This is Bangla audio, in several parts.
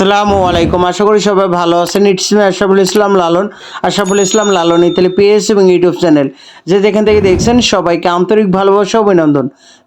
আসসালামু আলাইকুম। আশা করি সবাই ভালো আছেন। It's me Ashraful Islam Lalon. Ashraful Islam Lalon, Italy page এবং ইউটিউব চ্যানেল যে যেখান থেকে দেখছেন, সবাইকে আন্তরিক ভালোবাসা, অভিনন্দন।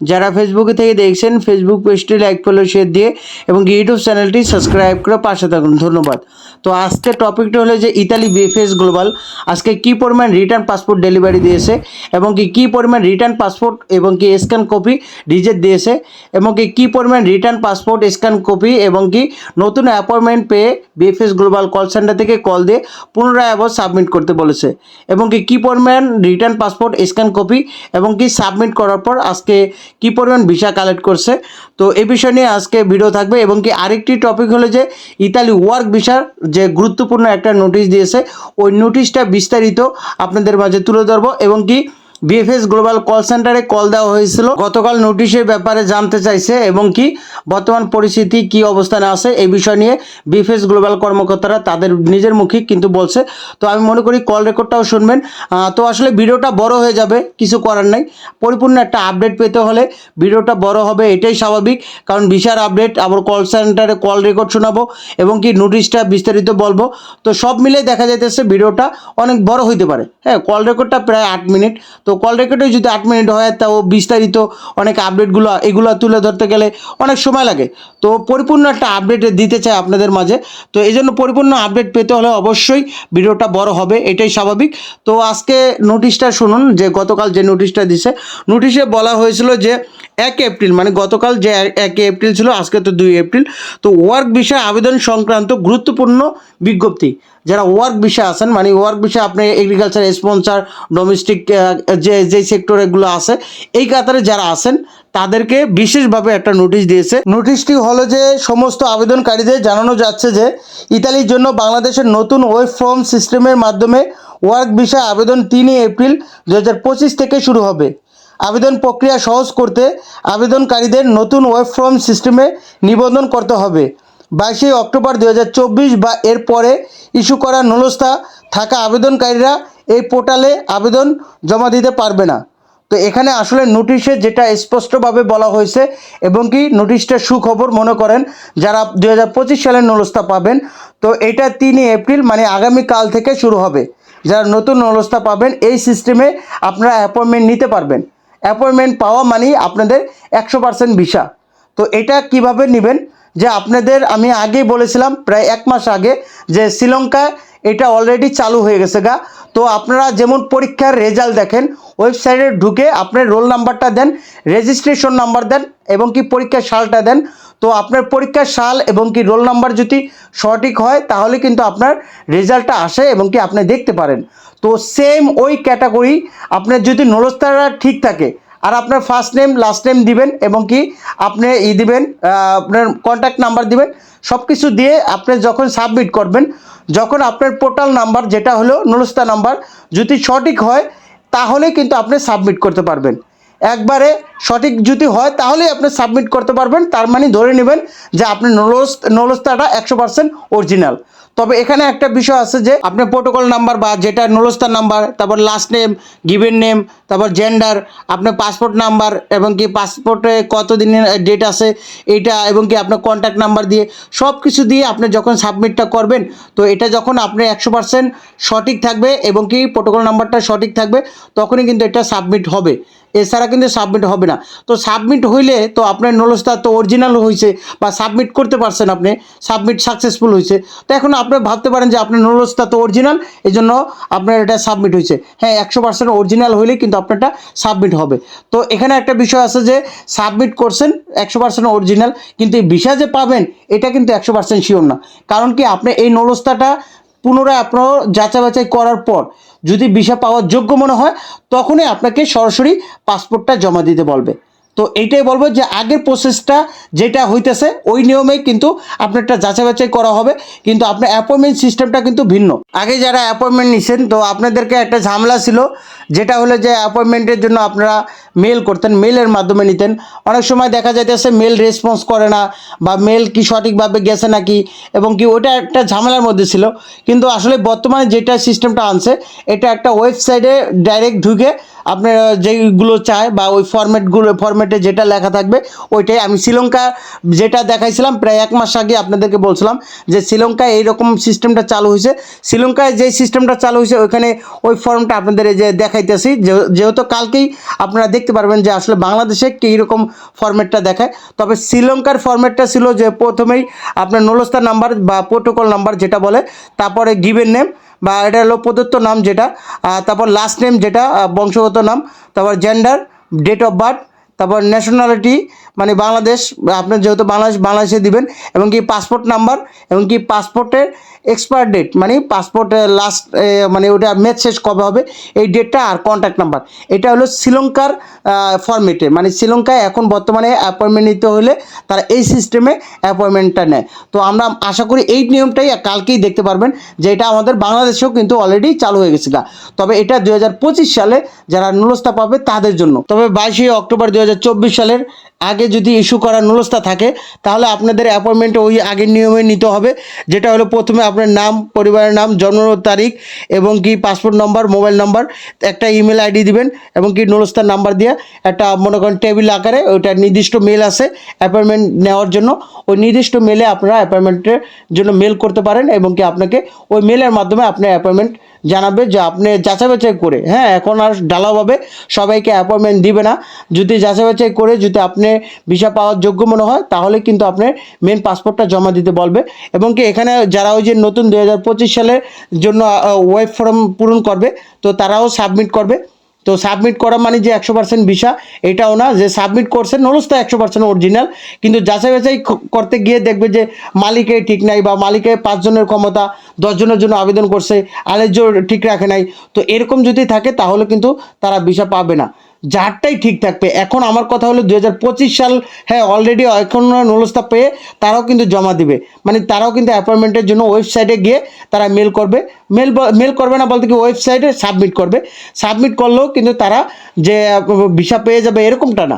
যারা ফেসবুকে থেকে দেখছেন ফেসবুক পেজটি লাইক ফলো শেয়ার দিয়ে এবং ইউটিউব চ্যানেলটি সাবস্ক্রাইব করে পাশে থাকুন। ধন্যবাদ। তো আজকে টপিকটা হলো যে ইতালি বিএফএস গ্লোবাল আজকে কি পরিমাণ রিটার্ন পাসপোর্ট ডেলিভারি দিয়েছে এবং কি কি পরিমাণ রিটার্ন পাসপোর্ট এবং কি স্ক্যান কপি রিজেক্ট দিয়েছে এবং কি কি পরিমাণ রিটার্ন পাসপোর্ট স্ক্যান কপি এবং কি নতুন অ্যাপয়েন্টমেন্ট পেয়ে বিএফএস গ্লোবাল কল সেন্টার থেকে কল দিয়ে পুনরায় আবার সাবমিট করতে বলেছে। এবং কি কি পরিমাণ রিটার্ন পাসপোর্ট স্ক্যান কপি এবং কি সাবমিট করার পর আজকে কি পরিমাণ ভিসা কালেক্ট করছে। তো এই বিষয় নিয়ে আজকে ভিডিও থাকবে এবং কি আরেকটি টপিক হলো যে ইতালি ওয়ার্ক ভিসার যে গুরুত্বপূর্ণ একটা নোটিশ দিয়েছে, ওই নোটিশটা বিস্তারিত আপনাদের মাঝে তুলে ধরবো এবং কি বিএফএস গ্লোবাল কল সেন্টারে কল দেওয়া হয়েছিল। গতকাল নোটিশের ব্যাপারে জানতে চাইছে এবং কি বর্তমান পরিস্থিতি, কি অবস্থানে আছে এই বিষয় নিয়ে বিএফএস গ্লোবাল কর্মকর্তারা তাদের নিজের মুখে কিন্তু বলছে। তো আমি মনে করি কল রেকর্ডটাও শুনবেন। তো আসলে ভিডিওটা বড় হয়ে যাবে, কিছু করার নাই। পরিপূর্ণ একটা আপডেট পেতে হলে ভিডিওটা বড় হবে, এটাই স্বাভাবিক। কারণ ভিসার আপডেট, আবার কল সেন্টারে কল রেকর্ড শোনাবো এবং কি নোটিশটা বিস্তারিত বলব। তো সব মিলে দেখা যাইতেছে ভিডিওটা অনেক বড় হইতে পারে। হ্যাঁ কল রেকর্ডটা প্রায় আট মিনিট। তো কল রেকর্ডে যদি আট মিনিট হয় তাও বিস্তারিত অনেক আপডেটগুলো এগুলো তুলে ধরতে গেলে অনেক সময় লাগে। তো পরিপূর্ণ একটা আপডেট দিতে চাই আপনাদের মাঝে। তো এই জন্য পরিপূর্ণ আপডেট পেতে হলে অবশ্যই ভিডিওটা বড় হবে, এটাই স্বাভাবিক। তো আজকে নোটিশটা শুনুন, যে গতকাল যে নোটিশটা দিছে নোটিশে বলা হয়েছিল যে এক এপ্রিল মানে গতকাল যে এক- এপ্রিল ছিল, আজকে তো দুই এপ্রিল। তো ওয়ার্ক বিষয়ে আবেদন সংক্রান্ত গুরুত্বপূর্ণ বিজ্ঞপ্তি। যারা ওয়ার্ক বিষয়ে আছেন মানে ওয়ার্ক বিষয়ে আপনি এগ্রিকালচার স্পন্সার ডোমেস্টিক যে যে সেক্টর এগুলো আছে, এই কাতারে যারা আছেন, তাদেরকে বিশেষভাবে একটা নোটিশ দিয়েছে। নোটিশটি হলো যে, সমস্ত আবেদনকারীদের জানানো যাচ্ছে যে, ইতালির জন্য বাংলাদেশের নতুন ওয়েব ফর্ম সিস্টেমের মাধ্যমে ওয়ার্ক বিষয়ে আবেদন তিনই এপ্রিল দু হাজার পঁচিশ থেকে শুরু হবে। আবেদন প্রক্রিয়া সহজ করতে আবেদনকারীদের নতুন ওয়েব ফর্ম সিস্টেমে নিবন্ধন করতে হবে। বাইশে অক্টোবর দু হাজার চব্বিশ বা এর পরে ইস্যু করা নলস্থা থাকা আবেদনকারীরা এই পোর্টালে আবেদন জমা দিতে পারবে না। তো এখানে আসলে নোটিশে যেটা স্পষ্টভাবে বলা হয়েছে এবং কি নোটিশটা সুখবর মনে করেন যারা দু হাজার পঁচিশ সালের নলস্তা পাবেন, তো এটা তিনই এপ্রিল মানে আগামীকাল থেকে শুরু হবে। যারা নতুন নলস্থা পাবেন, এই সিস্টেমে আপনারা অ্যাপয়েন্টমেন্ট নিতে পারবেন। অ্যাপয়েন্টমেন্ট পাওয়া মানেই আপনাদের একশো পার্সেন্ট ভিসা। তো এটা কীভাবে নেবেন? যে আপনাদের, আমি আগেই বলেছিলাম প্রায় এক মাস আগে যে শ্রীলঙ্কা এটা অলরেডি চালু হয়ে গেছে গা। তো আপনারা যেমন পরীক্ষার রেজাল্ট দেখেন ওয়েবসাইটে ঢুকে আপনার রোল নাম্বারটা দেন রেজিস্ট্রেশন নাম্বার দেন এবং কি পরীক্ষার সালটা দেন। তো আপনার পরীক্ষার সাল এবং কি রোল নাম্বার যদি সঠিক হয়, তাহলে কিন্তু আপনার রেজাল্টটা আসে এবং কি আপনি দেখতে পারেন। তো সেম ওই ক্যাটাগরি আপনার যদি নলস্তারা ঠিক থাকে, আর আপনার ফার্স্ট নেম লাস্ট নেম দিবেন এবং কি আপনি ই দিবেন আপনার কন্ট্যাক্ট নাম্বার দিবেন সব কিছু দিয়ে আপনি যখন সাবমিট করবেন, যখন আপনার পোর্টাল নাম্বার যেটা হলো নলস্তা নাম্বার যদি সঠিক হয়, তাহলে কিন্তু আপনি সাবমিট করতে পারবেন। একবারে সঠিক যদি হয়, তাহলেই আপনি সাবমিট করতে পারবেন, তার মানে ধরে নেবেন যে আপনি নলস নলস্তাটা একশো পার্সেন্ট অরিজিনাল তবে এখানে একটা বিষয় আছে যে, আপনার প্রোটোকল নাম্বার বা যেটা নলস্তার নাম্বার তারপর লাস্ট নেম গিভেন নেম তারপর জেন্ডার আপনার পাসপোর্ট নাম্বার এবং কি পাসপোর্টে কত দিনের ডেট আছে, এটা এবং কি আপনার কন্ট্যাক্ট নাম্বার দিয়ে সব কিছু দিয়ে আপনি যখন সাবমিটটা করবেন, তো এটা যখন আপনি একশো পার্সেন্ট সঠিক থাকবে এবং কি প্রোটোকল নাম্বারটা সঠিক থাকবে, তখনই কিন্তু এটা সাবমিট হবে। এছাড়া কিন্তু সাবমিট হবে না। তো সাবমিট হইলে তো আপনার নলস্তা তো অরিজিনাল হয়েছে বা সাবমিট করতে পারছেন আপনি সাবমিট সাকসেসফুল হয়েছে তো এখন আপনি ভাবতে পারেন যে আপনার নলস্তা তো অরিজিনাল এই জন্য আপনার এটা সাবমিট হয়েছে হ্যাঁ একশো পার্সেন্ট অরিজিনাল হইলে কিন্তু আপনারটা সাবমিট হবে। তো এখানে একটা বিষয় আছে যে সাবমিট করছেন একশো পার্সেন্ট অরিজিনাল কিন্তু এই ভিসা যে পাবেন, এটা কিন্তু একশো পার্সেন্ট শিওর না। কারণ কি আপনি এই নলস্তাটা পুনরায় আপনার যাচাই বাছাই করার পর যদি ভিসা পাওয়ার যোগ্য মনে হয় তখনই আপনাকে সরাসরি পাসপোর্টটা জমা দিতে বলবে। তো এইটাই বলব যে আগের প্রসেসটা যেটা হইতেছে, ওই নিয়মেই কিন্তু আপনারটা যাচাই বাছাই করা হবে। কিন্তু আপনার অ্যাপয়েন্টমেন্ট সিস্টেমটা কিন্তু ভিন্ন। আগে যারা অ্যাপয়েন্টমেন্ট নিছেন, তো আপনাদেরকে একটা ঝামেলা ছিল, যেটা হলো যে অ্যাপয়েন্টমেন্টের জন্য আপনারা মেল করতেন মেলের মাধ্যমে নিতেন। অনেক সময় দেখা যাইতেছে মেল রেসপন্স করে না, বা মেল কি সঠিকভাবে গেছে নাকি, এবং কি ওটা একটা ঝামেলার মধ্যে ছিল। কিন্তু আসলে বর্তমানে যেটা সিস্টেমটা আনছে, এটা একটা ওয়েবসাইটে ডাইরেক্ট ঢুকে আপনার যেগুলো চায় বা ওই ফরম্যাটগুলো ফরম্যাটে যেটা লেখা থাকবে, ওইটাই। আমি শ্রীলঙ্কা যেটা দেখাইছিলাম প্রায় এক মাস আগে আপনাদেরকে বলছিলাম যে শ্রীলঙ্কায় এইরকম সিস্টেমটা চালু হয়েছে। শ্রীলঙ্কায় যে সিস্টেমটা চালু হয়েছে, ওইখানে ওই ফর্মটা আপনাদের যে দেখাইতেছি। যেহেতু কালকেই আপনারা দেখতে পারবেন যে আসলে বাংলাদেশে কীরকম ফরম্যাটটা দেখায়। তবে শ্রীলঙ্কার ফরম্যাটটা ছিল যে প্রথমেই আপনার নলস্তার নাম্বার বা প্রোটোকল নাম্বার যেটা বলে, তারপরে গিভেন নেম বা এটা হলো প্রদত্ত নাম যেটা তারপর লাস্ট নেম যেটা বংশগত নাম, তারপর জেন্ডার ডেট অফ বার্থ তারপর ন্যাশনালিটি মানে বাংলাদেশ আপনার যেহেতু বাংলাদেশ, বাংলাদেশে দিবেন, এবং কি পাসপোর্ট নাম্বার এবং কি পাসপোর্টের এক্সপায়ার ডেট মানে পাসপোর্টের লাস্ট মানে ওটা ম্যাচ শেষ কবে হবে, এই ডেটটা আর কন্ট্যাক্ট নাম্বার এটা হলো শ্রীলঙ্কার ফর্মেটে মানে শ্রীলঙ্কায় এখন বর্তমানে অ্যাপয়েন্টমেন্ট নিতে হলে তারা এই সিস্টেমে অ্যাপয়েন্টমেন্টটা নেয়। তো আমরা আশা করি এই নিয়মটাই কালকেই দেখতে পারবেন যে এটা আমাদের বাংলাদেশেও কিন্তু অলরেডি চালু হয়ে গেছে গা। তবে এটা দু হাজার পঁচিশ সালে যারা নুলস্তা পাবে তাদের জন্য। তবে বাইশে অক্টোবর দু হাজার চব্বিশ সালের আগে যদি ইস্যু করা নুলস্তা থাকে, তাহলে আপনাদের অ্যাপয়েন্টমেন্ট ওই আগের নিয়মে নিতে হবে, যেটা হলো প্রথমে আপনার নাম, পরিবারের নাম, জন্ম তারিখ এবং কি পাসপোর্ট নম্বর মোবাইল নম্বর একটা ইমেল আইডি দিবেন এবং কি নুলস্তার নাম্বার দিয়ে একটা মনে করেন টেবিল আকারে ওইটা নির্দিষ্ট মেল আছে অ্যাপয়েন্টমেন্ট নেওয়ার জন্য। ওই নির্দিষ্ট মেলে আপনারা অ্যাপয়েন্টমেন্টের জন্য মেল করতে পারেন এবং কি আপনাকে ওই মেলের মাধ্যমে আপনার অ্যাপয়েন্টমেন্ট জানাবে যে আপনি যাচাই বাছাই করে হ্যাঁ এখন আর ঢালাওভাবে সবাইকে অ্যাপয়েন্টমেন্ট দিবে না। যদি যাচাই বাছাই করে যদি আপনি ভিসা পাওয়ার যোগ্য মনে হয়, তাহলে কিন্তু আপনার মেন পাসপোর্টটা জমা দিতে বলবে। এবং কি এখানে যারা ওই যে নতুন দু হাজার পঁচিশ সালের জন্য ওয়েব ফর্ম পূরণ করবে, তো তারাও সাবমিট করবে। তো সাবমিট করা মানে যে একশো পার্সেন্ট ভিসা এটাও না, যে সাবমিট করছে নলস্তা একশো পার্সেন্ট অরিজিনাল কিন্তু যাচাই বাছাই করতে গিয়ে দেখবে যে মালিকের ঠিক নাই বা মালিকের পাঁচজনের ক্ষমতা, দশজনের জন্য আবেদন করছে আলেজ্য ঠিক রাখে নাই, তো এরকম যদি থাকে তাহলে কিন্তু তারা ভিসা পাবে না। যারটাই ঠিক থাকবে। এখন আমার কথা হলো দু হাজার পঁচিশ সাল হ্যাঁ অলরেডি এখন নলস্তা পেয়ে তারাও কিন্তু জমা দিবে। মানে তারাও কিন্তু অ্যাপয়েন্টমেন্টের জন্য ওয়েবসাইটে গিয়ে তারা মেল করবে। মেল মেল করবে না বলতে কি ওয়েবসাইটে সাবমিট করবে। সাবমিট করলেও কিন্তু তারা যে ভিসা পেয়ে যাবে এরকমটা না।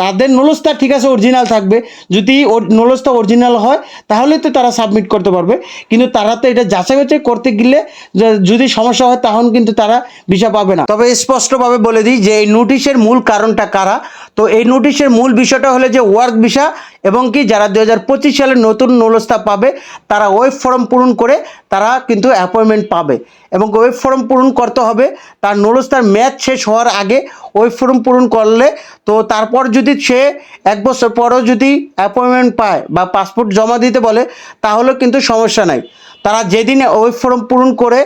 তাদের নলস্তা ঠিক আছে অরিজিনাল থাকবে। যদি নলস্তা অরিজিনাল হয়, তাহলে তো তারা সাবমিট করতে পারবে। কিন্তু তারা তো এটা যাচাই বাছাই করতে গেলে যদি সমস্যা হয়, তখন কিন্তু তারা ভিসা পাবে না। তবে স্পষ্টভাবে বলে দিই যে এই নোটিশের মূল কারণটা কারা? তো এই নোটিশের মূল বিষয়টা হলে যে ওয়ার্ক ভিসা এবং কি যারা দু হাজার পঁচিশ সালে নতুন নলস্তা পাবে, তারা ওয়েব ফর্ম পূরণ করে তারা কিন্তু অ্যাপয়েন্টমেন্ট পাবে। এবং ওয়েব ফর্ম পূরণ করতে হবে, তার নলস্তার ম্যাচ শেষ হওয়ার আগে ওয়েব ফর্ম পূরণ করলে তো তারপর যদি সে এক বছর পরও যদি অ্যাপয়েন্টমেন্ট পায় বা পাসপোর্ট জমা দিতে বলে, তাহলে কিন্তু সমস্যা নাই। তারা যেদিন ওয়েব ফর্ম পূরণ করে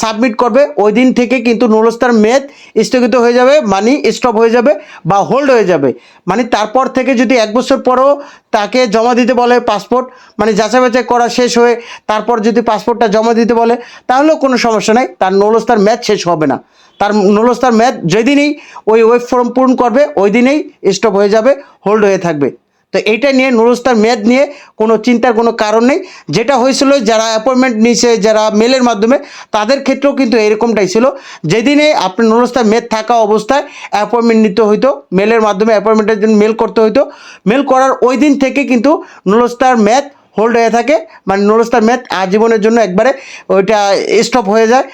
সাবমিট করবে ওই দিন থেকে কিন্তু নুরস্তার মেয়াদ স্থগিত হয়ে যাবে, মানি স্টপ হয়ে যাবে বা হোল্ড হয়ে যাবে। মানে তারপর থেকে যদি এক বছর পরও তাকে জমা দিতে বলে পাসপোর্ট মানে যাচাই বাছাই করা শেষ হয়ে তারপর যদি পাসপোর্টটা জমা দিতে বলে, তাহলেও কোনো সমস্যা নাই, তার নলস্তার ম্যাচ শেষ হবে না। তার নলস্তার ম্যাচ যেদিনই ওই ওয়েব ফর্ম পূরণ করবে ওই দিনেই স্টপ হয়ে যাবে হোল্ড হয়ে থাকবে। তো এইটা নিয়ে নুরস্তার মেয়াদ নিয়ে কোনো চিন্তার কোনো কারণ নেই। যেটা হয়েছিল, যারা অ্যাপয়েন্টমেন্ট নিয়েছে, যারা মেলের মাধ্যমে, তাদের ক্ষেত্রেও কিন্তু এরকমটাই ছিল। যেদিনে আপনার নুরস্তার মেয়াদ থাকা অবস্থায় অ্যাপয়েন্টমেন্ট নিতে হইতো মেলের মাধ্যমে অ্যাপয়েন্টমেন্টের জন্য মেল করতে হইতো মেল করার ওই দিন থেকে কিন্তু নুরস্তার মেয়াদ হোল্ড হয়ে থাকে। মানে নুরস্তার মেয়াদ আজীবনের জন্য একবারে ওইটা স্টপ হয়ে যায়।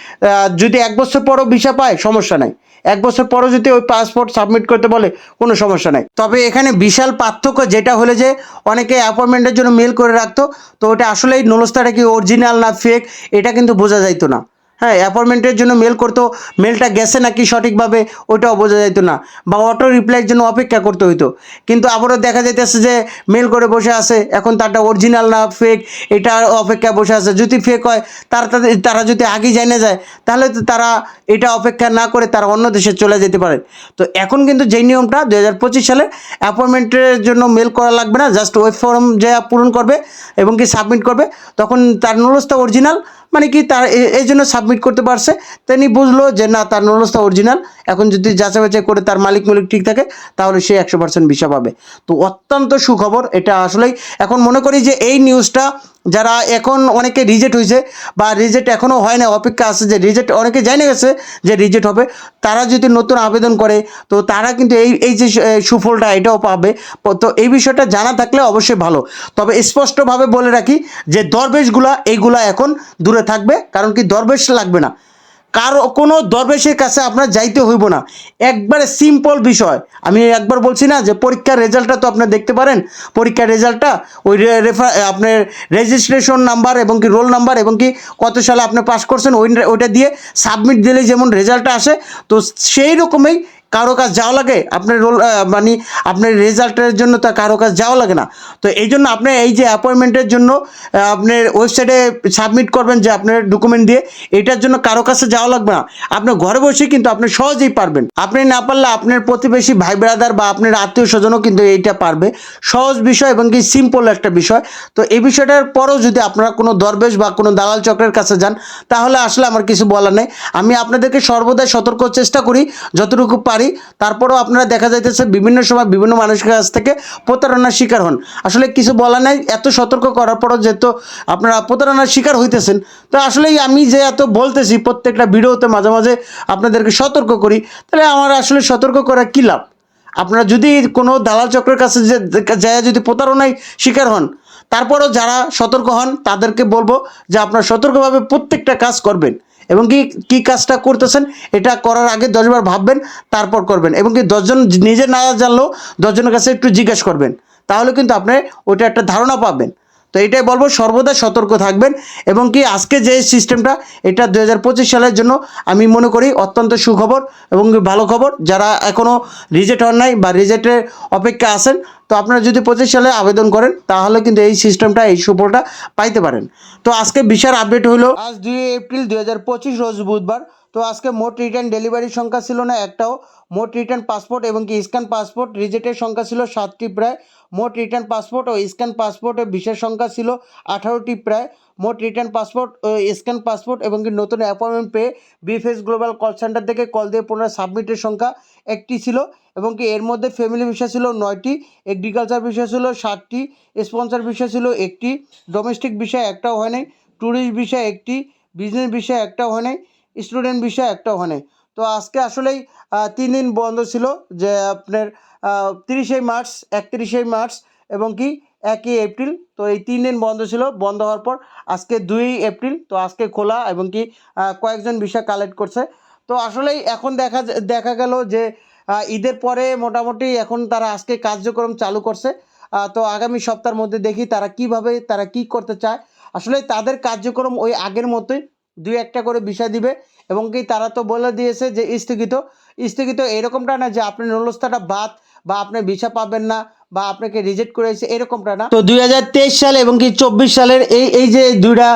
যদি এক বছর পরও ভিসা পায়, সমস্যা নাই। এক বছর পরও যদি ওই পাসপোর্ট সাবমিট করতে বলে, কোনো সমস্যা নাই। তবে এখানে বিশাল পার্থক্য যেটা হলে যে, অনেকে অ্যাপয়েন্টমেন্টের জন্য মেল করে রাখতো, তো ওটা আসলেই নলস্তাটা কি অরিজিনাল না ফেক এটা কিন্তু বোঝা যাইতো না। হ্যাঁ অ্যাপয়েন্টমেন্টের জন্য মেল করতো মেলটা গেছে নাকি সঠিকভাবে, ওইটাও বোঝা যেত না, বা অটো রিপ্লাইয়ের জন্য অপেক্ষা করতে হইতো। কিন্তু আবারও দেখা যাইতেছে যে মেল করে বসে আছে, এখন তারটা অরিজিনাল না ফেক এটা অপেক্ষা বসে আছে। যদি ফেক হয়, তারা তারা যদি আগে জেনে যায়, তাহলে তো তারা এটা অপেক্ষা না করে তারা অন্য দেশে চলে যেতে পারে। তো এখন কিন্তু যেই নিয়মটা দু হাজার পঁচিশ সালে অ্যাপয়েন্টমেন্টের জন্য মেল করা লাগবে না জাস্ট ওয়েব ফর্ম যা পূরণ করবে এবং কি সাবমিট করবে, তখন তার নলস্তা অরিজিনাল মানে কি তার এই জন্য সাবমিট করতে পারছে। তিনি বুঝলো যে না, তার নলসটা অরিজিনাল এখন যদি যাচাই বাছাই করে তার মালিক মালিক ঠিক থাকে, তাহলে সে একশো পার্সেন্ট ভিসা পাবে। তো অত্যন্ত সুখবর, এটা আসলেই। এখন মনে করি যে এই নিউজটা যারা এখন অনেকে রিজেক্ট হয়েছে বা রিজেক্ট এখনও হয় না, অপেক্ষা আছে যে রিজেক্ট অনেকে জেনে গেছে যে রিজেক্ট হবে, তারা যদি নতুন আবেদন করে, তো তারা কিন্তু এই এই যে সুফলটা এটাও পাবে। তো এই বিষয়টা জানা থাকলে অবশ্যই ভালো। তবে স্পষ্টভাবে বলে রাখি যে দরবেশগুলা, এইগুলা এখন দূরে থাকবে, কারণ কি দরবেশ লাগবে না। কারও, কোনো দরবেশের কাছে আপনার যাইতে হইব না। একবারে সিম্পল বিষয়। আমি একবার বলছি না যে পরীক্ষার রেজাল্টটা তো আপনি দেখতে পারেন। পরীক্ষার রেজাল্টটা ওই রেফার আপনার রেজিস্ট্রেশন নাম্বার এবং কি রোল নাম্বার এবং কি কত সালে আপনি পাস করছেন, ওই, ওইটা দিয়ে সাবমিট দিলে যেমন রেজাল্টটা আসে, তো সেই রকমই কারও কাজ যাওয়া লাগে, আপনার রোল মানে আপনার রেজাল্টের জন্য তা কারও কাজ যাওয়া লাগে না। তো এই জন্য আপনি এই যে অ্যাপয়েন্টমেন্টের জন্য আপনার ওয়েবসাইটে সাবমিট করবেন যে আপনার ডকুমেন্ট দিয়ে, এটার জন্য কারও কাছে যাওয়া লাগবে না। আপনি ঘরে বসে কিন্তু আপনি সহজেই পারবেন। আপনি না পারলে আপনার প্রতিবেশী ভাই ব্রাদার বা আপনার আত্মীয় স্বজনও কিন্তু এইটা পারবে। সহজ বিষয় এবং কি সিম্পল একটা বিষয়। তো এই বিষয়টার পরেও যদি আপনারা কোনো দরবেশ বা কোনো দালাল চক্রের কাছে যান, তাহলে আসলে আমার কিছু বলার নেই। আমি আপনাদেরকে সর্বদাই সতর্ক চেষ্টা করি, যতটুকু পারি তারপরেও আপনারা দেখা যাইতেছে বিভিন্ন সময় বিভিন্ন মানুষের কাছ থেকে প্রতারণার শিকার হন। আসলে কিছু বলার নাই, এত সতর্ক করার পরও যেহেতু আপনারা প্রতারণার শিকার হইতেছেন, তো আসলেই আমি যে এত বলতেছি প্রত্যেকটা ভিডিওতে মাঝে মাঝে আপনাদেরকে সতর্ক করি, তাহলে আমার আসলে সতর্ক করা কী লাভ? আপনারা যদি কোনো দালাল চক্রের কাছে যে, যায় যদি প্রতারণায় শিকার হন, তারপরও যারা সতর্ক হন, তাদেরকে বলব যে আপনারা সতর্কভাবে প্রত্যেকটা কাজ করবেন। এবং কি, কী কাজটা করতেছেন, এটা করার আগে দশবার ভাববেন, তারপর করবেন। এবং কি দশজন নিজে না জানলেও দশজনের কাছে একটু জিজ্ঞেস করবেন। তাহলে কিন্তু আপনি ওইটা একটা ধারণা পাবেন। তো এটাই বলব, সর্বদা সতর্ক থাকবেন এবং কি আজকে যে সিস্টেমটা এটা দু হাজার পঁচিশ সালের জন্য আমি মনে করি অত্যন্ত সুখবর এবং ভালো খবর। যারা এখনও রিজেক্ট হন নাই বা রিজেক্টের অপেক্ষা আছেন, তো আপনারা যদি পঁচিশ সালে আবেদন করেন, তাহলে কিন্তু এই সিস্টেমটা এই সুফলটা পাইতে পারেন। তো আজকে বিশাল আপডেট হলো। আজ দুই এপ্রিল দুই হাজার পঁচিশ রোজ বুধবার। তো আজকে মোট রিটার্ন ডেলিভারির সংখ্যা ছিল না একটাও। মোট রিটার্ন পাসপোর্ট এবং কি স্ক্যান পাসপোর্ট রিজেক্টের সংখ্যা ছিল সাতটি প্রায়। মোট রিটার্ন পাসপোর্ট ও স্ক্যান পাসপোর্টের বিশেষ সংখ্যা ছিল আঠারোটি প্রায়। মোট রিটার্ন পাসপোর্ট স্ক্যান পাসপোর্ট এবং নতুন অ্যাপয়েন্টমেন্ট পেয়ে বিএফএস গ্লোবাল কল সেন্টার থেকে কল দিয়ে পুনরায় সাবমিটের সংখ্যা একটি ছিল এবং কি এর মধ্যে ফ্যামিলি ভিসা ছিল নয়টি এগ্রিকালচার ভিসা ছিল সাতটি স্পন্সর ভিসা ছিল একটি ডোমেস্টিক বিষয় একটাও হয় নাই ট্যুরিস্ট বিষয় একটি বিজনেস বিষয় একটাও হয় নাই স্টুডেন্ট বিষয় একটাও হয় নাই। তো আজকে আসলেই তিন দিন বন্ধ ছিল যে আপনার তিরিশে মার্চ, একত্রিশে মার্চ এবং কি একই এপ্রিল। তো এই তিন দিন বন্ধ ছিল, বন্ধ হওয়ার পর আজকে দুই এপ্রিল, তো আজকে খোলা এবং কি কয়েকজন বিষয় কালেক্ট করছে। তো আসলেই এখন দেখা দেখা গেল যে ঈদের পরে মোটামুটি এখন তারা আজকে কার্যক্রম চালু করছে। তো আগামী সপ্তাহের মধ্যে দেখি তারা কীভাবে, তারা কি করতে চায়। আসলে তাদের কার্যক্রম ওই আগের মতোই, দুই একটা করে বিষয় দিবে। এবং কি তারা তো বলে দিয়েছে যে স্থগিত স্থগিত এরকমটা না যে আপনি নলস্তাটা বাদ বা আপনি ভিসা পাবেন না বা আপনাকে রিজেক্ট করেছে, এরকমটা না। তো দুই সাল এবং কি চব্বিশ সালের এই এই যে দুইটা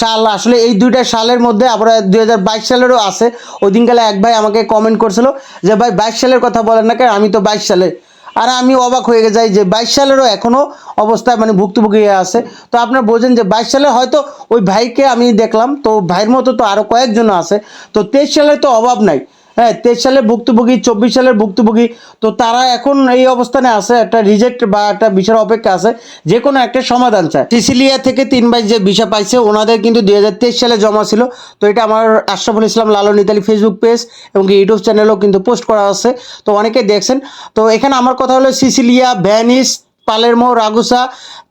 সাল, আসলে এই দুইটা সালের মধ্যে আমরা দুই হাজার সালেরও আছে। ওই দিনকালে এক ভাই আমাকে কমেন্ট করছিল যে, ভাই, বাইশ সালের কথা বলেন না কেন? আমি তো বাইশ সালের আর আমি অবাক হয়ে যাই যে বাইশ সালেরও এখনও অবস্থায় মানে ভুক্তভোগী আছে। তো আপনারা বোঝেন যে বাইশ সালে হয়তো ওই ভাইকে আমি দেখলাম, তো ভাইয়ের মতো তো আরও কয়েকজন আছে। তো তেইশ সালে তো অভাব নাই। হ্যাঁ তেইশ সালের ভুক্তভোগী, চব্বিশ সালের ভুক্তভোগী, তো তারা এখন এই অবস্থানে আছে, একটা রিজেক্ট বা একটা বিষয়ের অপেক্ষা আছে, যে কোনো একটা সমাধান চায়। সিসিলিয়া থেকে তিন ভাই যে ভিসা পাইছে, ওনাদের কিন্তু দুই হাজার তেইশ সালে জমা ছিল, তো এটা আমার Ashraful Islam Lalon Italy Facebook page এবং ইউটিউব চ্যানেলেও কিন্তু পোস্ট করা আছে, তো অনেকে দেখছেন। তো এখানে আমার কথা হলো, সিসিলিয়া, ভ্যানিস পালেরমো রাগুসা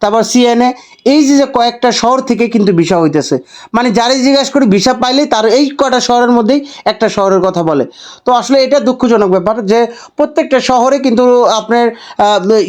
তারপর সিএনএ, এই যে যে কয়েকটা শহর থেকে কিন্তু ভিসা হইতেছে। মানে যারাই জিজ্ঞাসা করি, ভিসা পাইলেই তার এই কটা শহরের মধ্যেই একটা শহরের কথা বলে। তো আসলে এটা দুঃখজনক ব্যাপার যে প্রত্যেকটা শহরে কিন্তু আপনার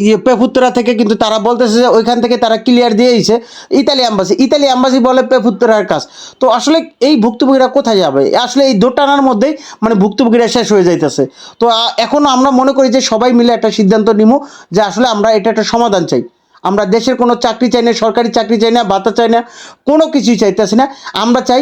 ইয়ে পেফুত্তরা থেকে কিন্তু তারা বলতেছে যে ওইখান থেকে তারা ক্লিয়ার দিয়ে দিয়েছে ইতালি অ্যাম্বাসি ইতালি অ্যাম্বাসি বলে পেফুত্তরার কাজ। তো আসলে এই ভুক্তভোগীরা কোথায় যাবে? আসলে এই দোটানার মধ্যেই মানে ভুক্তভোগীরা শেষ হয়ে যাইতেছে। তো এখন আমরা মনে করি যে সবাই মিলে একটা সিদ্ধান্ত নিব যে আসলে আমরা এটা একটা সমাধান চাই। আমরা দেশের কোনো চাকরি চাই না, সরকারি চাকরি চাই না, ভাতা চাই না, কোনো কিছুই চাইতেছি না। আমরা চাই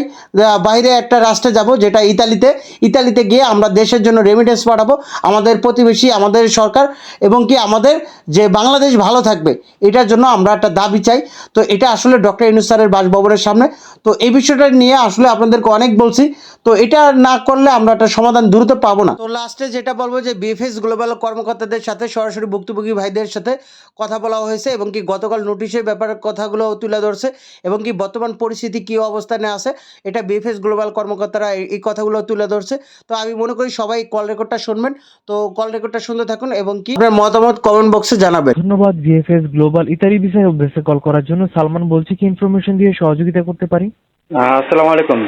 বাইরে একটা রাষ্ট্রে যাব, যেটা ইতালিতে। ইতালিতে গিয়ে আমরা দেশের জন্য রেমিটেন্স পাঠাবো, আমাদের প্রতিবেশী, আমাদের সরকার, এবং কি আমাদের যে বাংলাদেশ ভালো থাকবে, এটার জন্য আমরা একটা দাবি চাই। তো এটা আসলে ডক্টর ইনুস স্যারের বাসভবনের সামনে। তো এই বিষয়টা নিয়ে আসলে আপনাদেরকে অনেক বলছি। তো এটা না করলে আমরা একটা সমাধান দ্রুত পাবো না। তো লাস্টে যেটা বলব যে বিএফএস গ্লোবাল কর্মকর্তাদের সাথে সরাসরি ভুক্তভোগী ভাইদের সাথে কথা বলা হয়েছে, এবং কি গতকাল নোটিশের ব্যাপারে কথাগুলো তুলে ধরছে এবং কি বর্তমান পরিস্থিতি কী অবস্থানে আছে এটা বিএফএস গ্লোবাল কর্মকর্তারা এই- কথাগুলো তুলে ধরছে। তো আমি মনে করি সবাই কল রেকর্ডটা শুনবেন। তো কল রেকর্ডটা শুনতে থাকুন এবং কি আপনার মতামত কমেন্ট বক্সে জানাবেন। ধন্যবাদ ভিএফএস গ্লোবাল। ইতালি বিষয়ে অভ্যেসে কল করার জন্য সালমান বলছি কি ইনফরমেশন দিয়ে সহযোগিতা করতে পারি? আসসালামু আলাইকুম।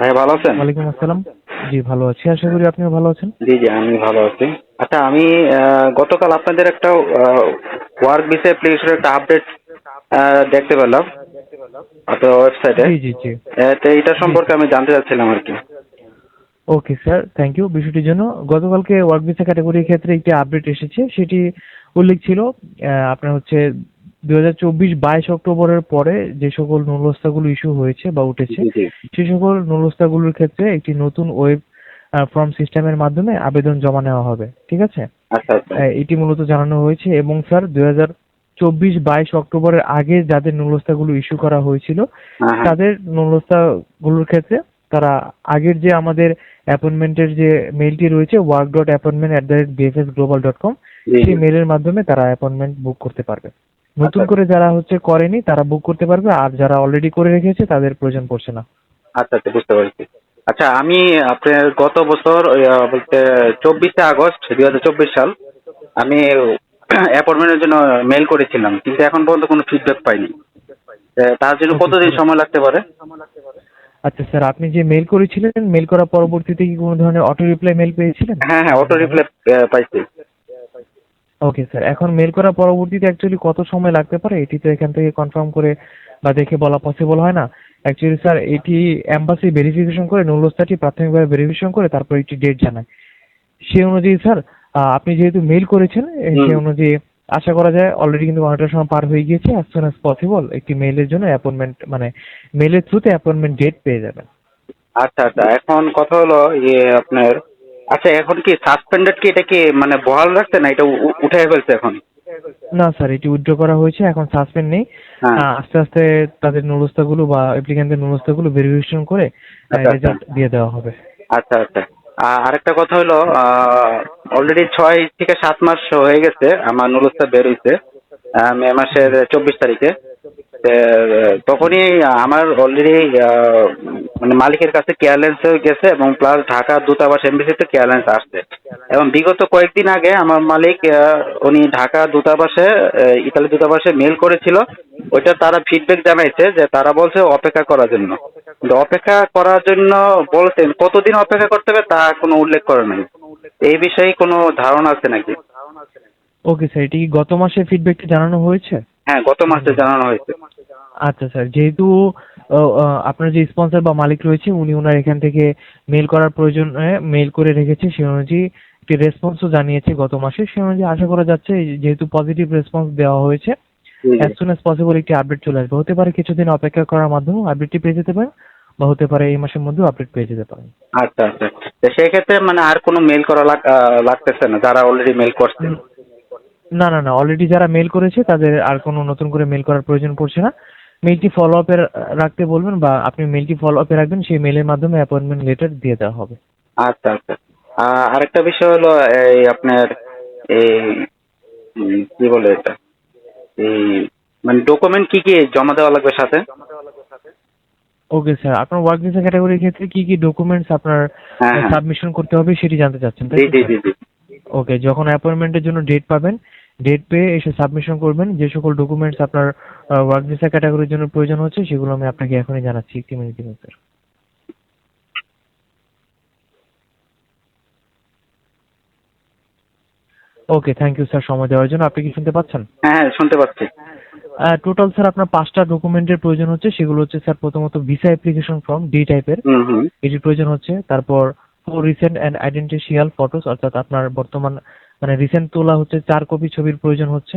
ভাই ভালো আছেন? ওয়ালাইকুম আসসালাম। জি ভালো আছি। আশা করি আপনিও ভালো আছেন। জি জি আমি ভালো আছি। আচ্ছা আমি গতকাল আপনাদের একটা ওয়ার্ক ভিসা অ্যাপ্লিকেশনের একটা আপডেট দেখতে পেলাম আপনার ওয়েবসাইটে জি জি জি। তো এটা সম্পর্কে আমি জানতে চাচ্ছিলাম আর কি। ওকে স্যার থ্যাংক ইউ বিষয়টির জন্য। গতকালকে ওয়ার্ক ভিসা ক্যাটাগরির ক্ষেত্রে একটি আপডেট এসেছে। সেটি উল্লেখ ছিল আপনার হচ্ছে দুই হাজার চব্বিশ বাইশ অক্টোবরের পরে যে সকল নুলস্তাগুলো ইস্যু হয়েছে বা উঠেছে সে সকল নুলস্তাগুলোর ক্ষেত্রে একটি নতুন ওয়েব ফর্ম সিস্টেমের মাধ্যমে আবেদন জমা নেওয়া হবে ঠিক আছে? আচ্ছা আচ্ছা। আহ, এটি মূলত জানানো হয়েছে এবং স্যার দুই হাজার চব্বিশ বাইশ অক্টোবরের আগে যাদের নুলস্তাগুলো ইস্যু করা হয়েছিল হ্যাঁ হ্যাঁ। তাদের নুলস্তাগুলোর ক্ষেত্রে তারা আগের যে আমাদের অ্যাপয়েন্টমেন্টের যে মেইলটি রয়েছে work dot appointment at the rate BFS global dot com সেই মেইলের মাধ্যমে তারা অ্যাপয়েন্টমেন্ট বুক করতে পারবে। নতুন আচ্ছা। করে যারা হচ্ছে করেনি তারা বুক করতে পারবে আর যারা অলরেডি করে রেখেছে তাদের প্রয়োজন পড়ছে না। আচ্ছা আচ্ছা বুঝতে পারছি। আচ্ছা আমি আপনার গত বছর বলতে চব্বিশে আগস্ট দুই হাজার চব্বিশ সাল আমি অ্যাপয়েন্টমেন্টের জন্য মেল করেছিলাম কিন্তু এখন পর্যন্ত কোনো ফিডব্যাক পাইনি। তার জন্য কতদিন সময় লাগতে পারে? আচ্ছা স্যার আপনি যে মেল করেছিলেন মেল করার পরবর্তীতে কি কোনো ধরনের অটো রিপ্লাই মেল পেয়েছিলেন? হ্যাঁ হ্যাঁ অটো রিপ্লাই পাইছি। ওকে স্যার এখন মেল করার পরবর্তীতে অ্যাকচুয়ালি কত সময় লাগতে পারে? এটি তো এখান থেকে কনফার্ম করে বা দেখে বলা পসিবল হয় না। অ্যাকচুয়ালি স্যার এটি এম্বাসি ভেরিফিকেশন করে নুলস্তাটি প্রাথমিকভাবে ভেরিফিকেশন করে তারপর একটি ডেট জানায়। সেই অনুযায়ী স্যার আপনি যেহেতু মেল করেছেন সেই অনুযায়ী আশা করা যায় অলরেডি কিন্তু অনেকটা সময় পার হয়ে গিয়েছে। অ্যাজ সুন অ্যাজ পসিবল একটি মেইলের জন্য অ্যাপয়েন্টমেন্ট মানে মেলের থ্রুতে অ্যাপয়েন্টমেন্ট ডেট পেয়ে যাবেন। আচ্ছা আচ্ছা। এখন কথা হলো ইয়ে আপনার আচ্ছা এখন কি সাসপেন্ডেড কি এটা কি মানে বহাল রাখছে না এটা উঠে ফেলছে এখন? না স্যার এটি উইথড্র করা হয়েছে এখন সাসপেন্ড নেই। হ্যাঁ। আস্তে আস্তে তাদের নুলস্তাগুলো বা অ্যাপ্লিকেন্টের নুলস্তাগুলো ভেরিফিকেশন করে আচ্ছা, রেজাল্ট দিয়ে দেওয়া হবে। আচ্ছা আচ্ছা। আর আরেকটা কথা হলো অলরেডি ছয় থেকে সাত মাস হয়ে গেছে আমার নুরুস্তা বের হইছে আহ, মে মাসের চব্বিশ তারিখে। তখনই আমার অলরেডি মানে মালিকের কাছে কেয়ারলেন্স গেছে এবং প্লাস ঢাকা দূতাবাস এমবিসিতে কেয়ারলেন্স আসছে। এবং বিগত কয়েকদিন আগে আমার মালিক উনি ঢাকা দূতাবাসে ইতালি দূতাবাসে মেল করেছিল। ওইটা তারা ফিডব্যাক জানাইছে যে তারা বলছে অপেক্ষা করার জন্য। অপেক্ষা করার জন্য বলতেন, কতদিন অপেক্ষা করতে হবে তা কোনো উল্লেখ করে নাই। এই বিষয়ে কোনো ধারণা আছে নাকি? ওকে স্যার এটি কি গত মাসে ফিডব্যাকটি জানানো হয়েছে? হ্যাঁ গত মাসে জানানো হয়েছে। আচ্ছা স্যার যেহেতু আপনার যে স্পন্সর বা মালিক রয়েছে উনি ওনার এখান থেকে মেল করার প্রয়োজনে মেল করে রেখেছে সেই অনুযায়ী একটি রেসপন্সও জানিয়েছে গত মাসে। সেই অনুযায়ী আশা করা যাচ্ছে যেহেতু পজিটিভ রেসপন্স দেওয়া হয়েছে। অ্যাজ সুন অ্যাজ পসিবল একটি আপডেট চলে আসবে। হতে পারে কিছুদিন অপেক্ষা করার মাধ্যমে আপডেটটি পেয়ে যেতে পারেন বা হতে পারে এই মাসের মধ্যেও আপডেট পেয়ে যেতে পারেন। আচ্ছা আচ্ছা। সেক্ষেত্রে মানে আর কোনো মেল করা লাগ- লাগতেছে না যারা অলরেডি মেল করছে? হুম। না না না অলরেডি যারা মেল করেছে তাদের আর কোনো নতুন করে মেল করার প্রয়োজন পড়ছে না। মেলটি ফলো আপে রাখতে বলবেন বা আপনি মেলটি ফলো আপে রাখবেন সেই মেলের মাধ্যমে অ্যাপয়েন্টমেন্ট লেটার দিয়ে দেওয়া হবে। আচ্ছা আচ্ছা। আরেকটা বিষয় হলো এই আপনার এই কি বলে এটা? এই মানে ডকুমেন্ট কি কি জমা দেওয়া লাগবে সাথে? ওকে স্যার আপনার ওয়ার্ক ভিসা ক্যাটাগরির ক্ষেত্রে কি কি ডকুমেন্টস আপনার হ্যাঁ হ্যাঁ। সাবমিশন করতে হবে সেটি জানতে চাচ্ছেন তাই ওকে যখন অ্যাপয়েন্টমেন্টের জন্য ডেট পাবেন ডেট পেয়ে এসে সাবমিশন করবেন। যে সকল ডকুমেন্টস আপনার ওয়ার্ক ভিসা ক্যাটাগরির জন্য প্রয়োজন হচ্ছে সেগুলো আমি আপনাকে এখনই জানাচ্ছি। একটি মিনিটের sir okay thank you sir সময় দেওয়ার জন্য। আপনি কি শুনতে পাচ্ছেন? হ্যাঁ হ্যাঁ শুনতে পাচ্ছি। টোটাল স্যার আপনার পাঁচটা ডকুমেন্টের প্রয়োজন হচ্ছে। সেগুলো হচ্ছে স্যার প্রথমত ভিসা অ্যাপ্লিকেশন ফর্ম ডি টাইপের এটির প্রয়োজন হচ্ছে তারপর four recent and identical photos অর্থাৎ আপনার বর্তমান মানে রিসেন্ট তোলা হচ্ছে চার কপি ছবির প্রয়োজন হচ্ছে।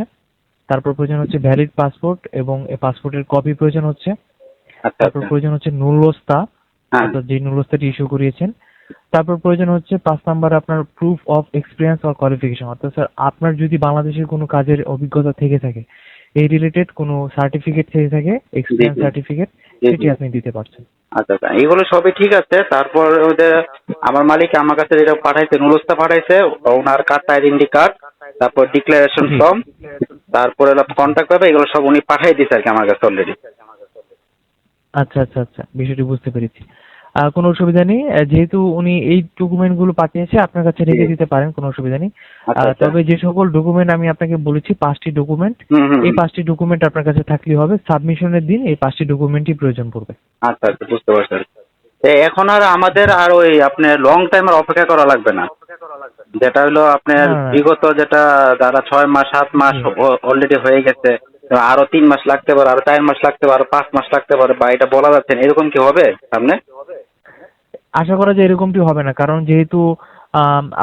তারপর প্রয়োজন হচ্ছে ভ্যালিড পাসপোর্ট এবং এই পাসপোর্টের কপি প্রয়োজন হচ্ছে। আচ্ছা তারপর আচ্ছা প্রয়োজন হচ্ছে নুলস্তা। হ্যাঁ। অর্থাৎ যে নুলস্তাটি ইস্যু করিয়েছেন। তারপর প্রয়োজন হচ্ছে পাঁচ নাম্বার আপনার proof of experience or qualification অর্থাৎ স্যার আপনার যদি বাংলাদেশের কোনো কাজের অভিজ্ঞতা থেকে থাকে এই রিলেটেড কোনো সার্টিফিকেট থেকে থাকে এক্সপিরিয়েন্স সার্টিফিকেট সেটি আপনি দিতে পারছেন। আচ্ছা আচ্ছা। এগুলো সবই ঠিক আছে। তারপর ওদের আমার মালিক আমার কাছে যেটা পাঠাইছে নুরুস্তা পাঠাইছে, ওনার কার্ড আইডেন্টি কার্ড তারপর ডিক্লারেশন। ফর্ম তারপরে কন্ট্যাক্ট পাবে এগুলো সব উনি পাঠাই দিয়েছে আর কি আমার কাছে অলরেডি আচ্ছা আচ্ছা আচ্ছা। বিষয়টি বুঝতে পেরেছি। কোনো অসুবিধা নেই। যেহেতু উনি এই ডকুমেন্টগুলো পাঠিয়েছে আপনার কাছে রেখে দিতে পারেন কোনো অসুবিধা নেই। আচ্ছা আচ্ছা। তবে যে সকল ডকুমেন্ট আমি আপনাকে বলেছি পাঁচটি ডকুমেন্ট এই পাঁচটি ডকুমেন্ট আপনার কাছে থাকলেই হবে। সাবমিশনের দিন এই পাঁচটি ডকুমেন্টই প্রয়োজন পড়বে। আচ্ছা আচ্ছা বুঝতে পারছি। এখন আর আমাদের আর ওই আপনার লং টাইম আর অপেক্ষা করা লাগবে না। যেটা হলো আপনার হ্যাঁ। বিগত যেটা যারা ছয় মাস সাত মাস অলরেডি হয়ে গেছে আরও তিন মাস লাগতে পারে আরও চার মাস লাগতে পারে পাঁচ মাস লাগতে পারে বা এটা বলা যাচ্ছে না। এরকম কি হবে সামনে? আশা করা যায় এরকমটি হবে না কারণ যেহেতু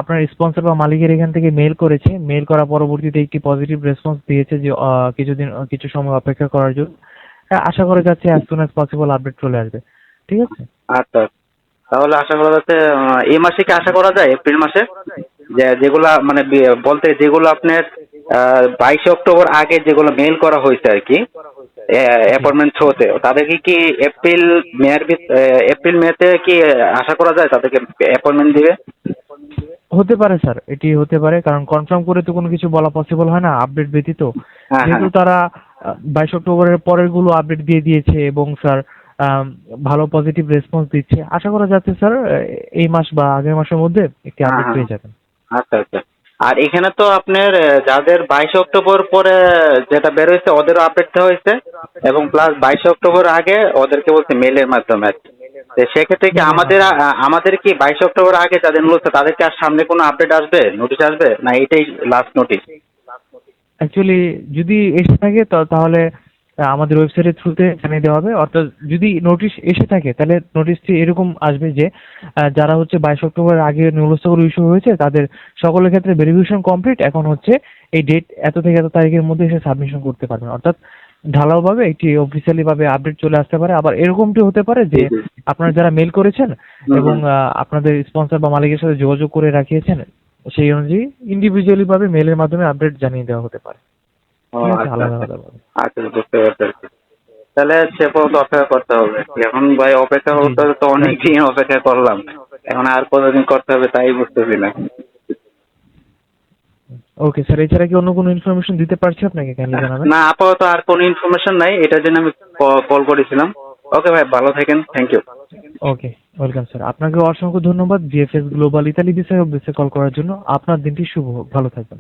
আপনার স্পন্সর বা মালিকের এখান থেকে মেল করেছে মেল করা পরবর্তীতে একটি পজিটিভ রেসপন্স দিয়েছে যে কিছুদিন কিছু সময় অপেক্ষা করার জন্য। হ্যাঁ, আশা করা যাচ্ছে as soon as possible update চলে আসবে। ঠিক আছে? আচ্ছা। তাহলে আশা করা যাচ্ছে এই মাসে কি আশা করা যায়? এপ্রিল মাসে? যে যেগুলা মানে বলতে যেগুলো আপনার বাইশে অক্টোবর আগে যেগুলো মেল করা হয়েছে আর কি অ্যাপয়েন্টমেন্ট থ্রোতে তাদেরকে কি এপ্রিল মেয়ের এপ্রিল মেতে কি আশা করা যায় তাদেরকে অ্যাপয়েন্টমেন্ট দিবে? হতে পারে স্যার এটি হতে পারে কারণ কনফার্ম করে তো কোনো কিছু বলা পসিবল হয় না আপডেট ব্যতীত। হ্যাঁ, যেহেতু হ্যাঁ। তারা বাইশ অক্টোবরের পরেরগুলো আপডেট দিয়ে দিয়েছে এবং স্যার ভালো পজিটিভ রেসপন্স দিচ্ছে। আশা করা যাচ্ছে স্যার এই মাস বা আগের মাসের মধ্যে একটি আপডেট হ্যাঁ। পেয়ে যাবেন। আচ্ছা আচ্ছা। আর এখানে তো আপনার যাদের বাইশে অক্টোবর পরে যেটা বের হয়েছে, ওদেরও আপডেট দেওয়া হয়েছে। এবং প্লাস বাইশে অক্টোবর আগে ওদেরকে বলছে মেলের মাধ্যমে। সেক্ষেত্রে কি আমাদের আমাদের কি বাইশে অক্টোবর আগে যাদের মূলত তাদেরকে আর সামনে কোনো আপডেট আসবে নোটিশ আসবে? না, এটাই লাস্ট নোটিশ অ্যাকচুয়ালি যদি এসে থাকে তাহলে আমাদের ওয়েবসাইটের থ্রুতে জানিয়ে দেওয়া হবে। অর্থাৎ যদি নোটিশ এসে থাকে তাহলে নোটিশটি এরকম আসবে যে যারা হচ্ছে বাইশ অক্টোবরের আগে নুলস্থগুলো ইস্যু হয়েছে তাদের সকলের ক্ষেত্রে ভেরিফিকেশন কমপ্লিট এখন হচ্ছে এই ডেট এত থেকে এত তারিখের মধ্যে এসে সাবমিশন করতে পারবেন। অর্থাৎ ঢালাওভাবে একটি অফিসিয়ালি ভাবে আপডেট চলে আসতে পারে। আবার এরকমটি হতে পারে যে। আপনারা যারা মেল করেছেন এবং আপনাদের স্পন্সর বা মালিকের সাথে যোগাযোগ করে রাখিয়েছেন সেই অনুযায়ী ইন্ডিভিজুয়ালি ভাবে মেলের মাধ্যমে আপডেট জানিয়ে দেওয়া হতে পারে। আচ্ছা। বুঝতে তাহলে সে পর্যন্ত অপেক্ষা করতে হবে। এখন ভাই অপেক্ষা করতে হবে তো অনেক দিন অপেক্ষা করলাম। এখন আর কতদিন করতে হবে তাই বুঝতেছি না। ওকে স্যার এছাড়া কি অন্য কোনো ইনফরমেশন দিতে পারছি আপনাকে কাইন্ডলি জানাবেন? না আপাতত আর কোনো ইনফরমেশন নাই এটার জন্য আমি কল করেছিলাম। ওকে ভাই ভালো থাকেন thank you okay welcome sir আপনাকে অসংখ্য ধন্যবাদ জিএফএস গ্লোবাল ইতালি বিষয়ে অফিসে কল করার জন্য। আপনার দিনটি শুভ হোক ভালো থাকবেন।